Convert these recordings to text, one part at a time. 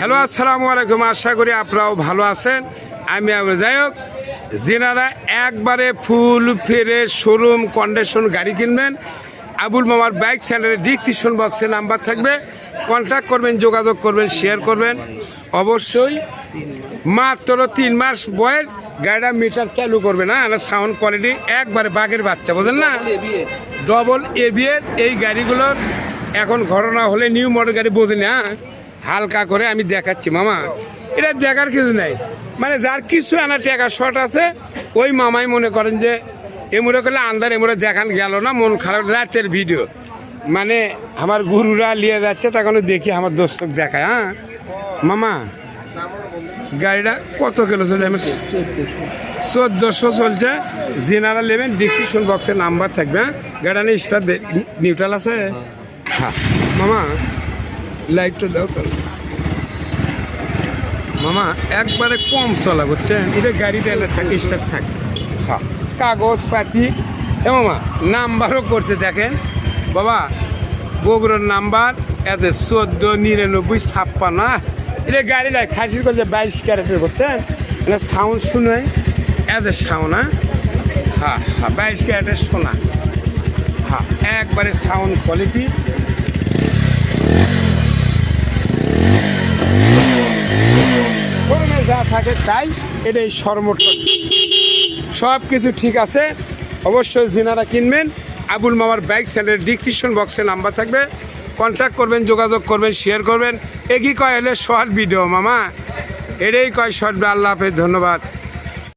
Hello আসসালামু আলাইকুম। আশা করি আপনারাও ভালো আছেন। আমি যাই হোক যেনারা একবারে ফুল ফেরে শোরুম কন্ডিশন গাড়ি কিনবেন আবুল মামার বাইক সেন্টারে ডিসক্রিপশন বক্সে নাম্বার থাকবে। কন্ট্যাক্ট করবেন যোগাযোগ করবেন শেয়ার করবেন। অবশ্যই মাত্র তিন মাস বয়স গাড়িটা মিটার চালু করবে না সাউন্ড কোয়ালিটি একবারে বাঘের বাচ্চা বোঝেন না? ডবল এবিএর এই গাড়িগুলোর এখন ঘটনা হলে নিউ মডেল গাড়ি বোঝে না হালকা করে আমি দেখাচ্ছি, মামা। এটা দেখার কিছু নাই। মানে যার কিছু আনা টাকা শর্ট আছে, ওই মামাই মনে করেন যে এমরে করলে আন্দার এমরে দেখান গেল না, মন খারাপ, রাতের ভিডিও মানে আমার গুরুরা নিয়ে যাচ্ছে, তখন দেখি আমার দোস্তক দেখায় হ্যাঁ। মামা, গাড়িটা কত কিলো চলে? আমি চোদ্দোশো চলছে। জেনারেল নেবেন ডিসক্রিপশন বক্সে নাম্বার থাকবে হ্যাঁ। গাড়িটা নিয়ে স্টার নিউট্রাল আছে। হ্যাঁ। মামা লাইটটা দাও তো। মামা একবারে কম চলা বুঝছেন? এটা গাড়িটা এলে থাকে স্টার থাকে। হ্যাঁ কাগজপাতি। এ মামা নাম্বারও করতে দেখেন। বাবা বগুড়ার নাম্বার এতে চোদ্দ নিরানব্বই ছাপ্পান্ন এটা গাড়ি নাই খাসির করছে বাইশ ক্যারেটের করছেন এটা সাউন্ড শুনে এদের সাউন্ড হ্যাঁ হ্যাঁ বাইশ ক্যারেটের শোনা হ্যাঁ একবারে সাউন্ড কোয়ালিটি শোরুমে যা থাকে তাই এটা এই সরমোট সব কিছু ঠিক আছে, অবশ্যই যিনারা কিনবেন। আবুল মামার বাইক সেন্টারের ডিসক্রিপশন বক্সে নাম্বার থাকবে। কন্ট্যাক্ট করবেন, যোগাযোগ করবেন শেয়ার করবেন। একই কয় হলে শর্ট ভিডিও মামা। এটাই কয় শর্ট আল্লাহ হাফেজ, ধন্যবাদ।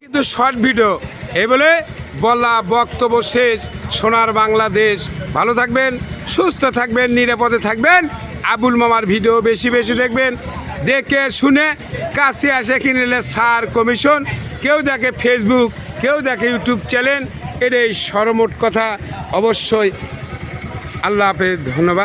কিন্তু শর্ট ভিডিও এই বলে বলা বক্তব্য শেষ। সোনার বাংলাদেশ। ভালো থাকবেন, সুস্থ থাকবেন, নিরাপদে থাকবেন। আবুল মামার ভিডিও বেশি বেশি দেখবেন। দেখে শুনে কাছে আসে কিনলে সার কমিশন। কেউ দেখে ফেসবুক কেউ দেখে ইউটিউব চ্যানেল এটাই সরমোট কথা। অবশ্যই আল্লাহ হাফেজ, ধন্যবাদ।